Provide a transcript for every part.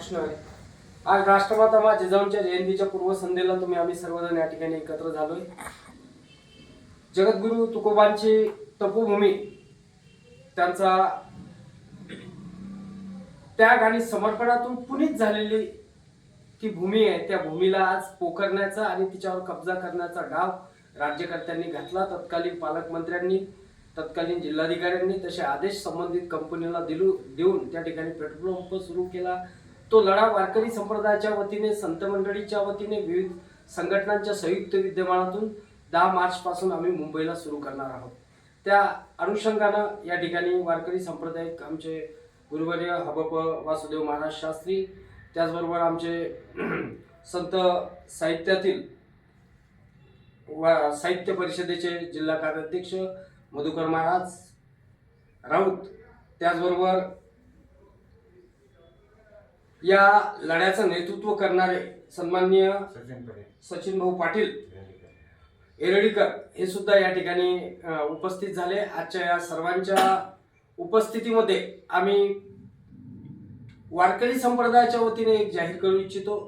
प्रश्न आहे. आज राष्ट्रमाता मा जिजाऊंच्या जयंतीच्या पूर्वसंध्येला तुम्ही आम्ही सर्वजण या ठिकाणी एकत्र झालोय. जगद्गुरु तुकोबांची तपोभूमी त्यांचा त्याग आणि समर्पणातून पुनीत झालेली ती भूमी आहे. त्या भूमीला आज पोखरण्याचा आणि तिच्यावर कब्जा करण्याचा डाव राज्यकर्त्यांनी घातला. तत्कालीन पालकमंत्र्यांनी तत्कालीन जिल्हाधिकाऱ्यांनी तसे आदेश संबंधित कंपनीला दिलू देऊन त्या ठिकाणी पेट्रोल पंप सुरू केला. तो लढा वारकरी संप्रदायाच्या वतीने संत मंडळीच्या वतीने विविध संघटनांच्या संयुक्त विद्यमानातून दहा मार्च पासून आम्ही मुंबईला सुरू करणार आहोत. त्या अनुषंगानं या ठिकाणी वारकरी संप्रदायिक आमचे गुरुवर्य हबप वासुदेव महाराज शास्त्री त्याचबरोबर आमचे संत साहित्यातील वा साहित्य परिषदेचे जिल्हा कार्याध्यक्ष मधुकर महाराज राऊत त्याचबरोबर या लढ्याचं नेतृत्व करणारे सन्माननीय सचिन भाऊ पाटील एरळीकर हे सुद्धा या ठिकाणी उपस्थित झाले. आजच्या या सर्वांच्या उपस्थितीमध्ये आम्ही वारकरी संप्रदायाच्या वतीने एक जाहीर करू इच्छितो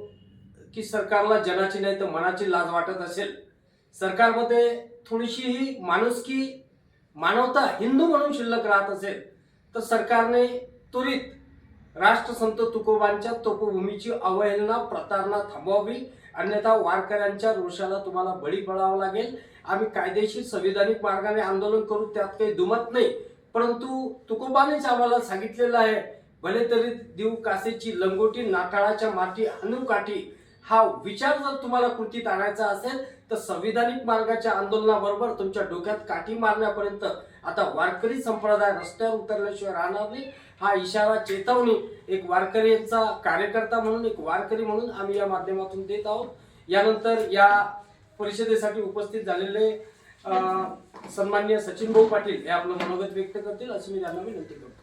की सरकारला जनाची नाही तर मनाची लाज वाटत असेल. सरकारमध्ये थोडीशी माणुसकी मानवता हिंदू म्हणून शिल्लक राहत असेल तर सरकारने त्वरित राष्ट्रसंत तुकोबांच्या तपोभूमीची अवहेलना प्रतारणा थांबवावी. अन्यथा वारकऱ्यांच्या रोषाला तुम्हाला बळी पडावं लागेल. आम्ही कायदेशीर संविधानिक मार्गाने आंदोलन करू त्यात काही दुमत नाही. परंतु तुकोबानेच आम्हाला सांगितलेलं आहे भले तरी देऊ कासेची लंगोटी नाताळाच्या माती अनुकाठी हा विचार जर तुम्हाला कृतीत आणायचा असेल तर संविधानिक मार्गाच्या आंदोलनाबरोबर तुमच्या डोक्यात काठी मारण्यापर्यंत आता वारकरी संप्रदाय रस्त्यावर उतरल्याशिवाय राहणार नाही. हा इशारा चेतावणी एक वारकरीचा कार्यकर्ता म्हणून एक वारकरी म्हणून आम्ही या माध्यमातून देत आहोत. यानंतर या परिषदेसाठी उपस्थित झालेले सन्मान्य सचिन भाऊ पाटील हे आपलं मनोगत व्यक्त करतील असं मी त्यांना विनंती करतो.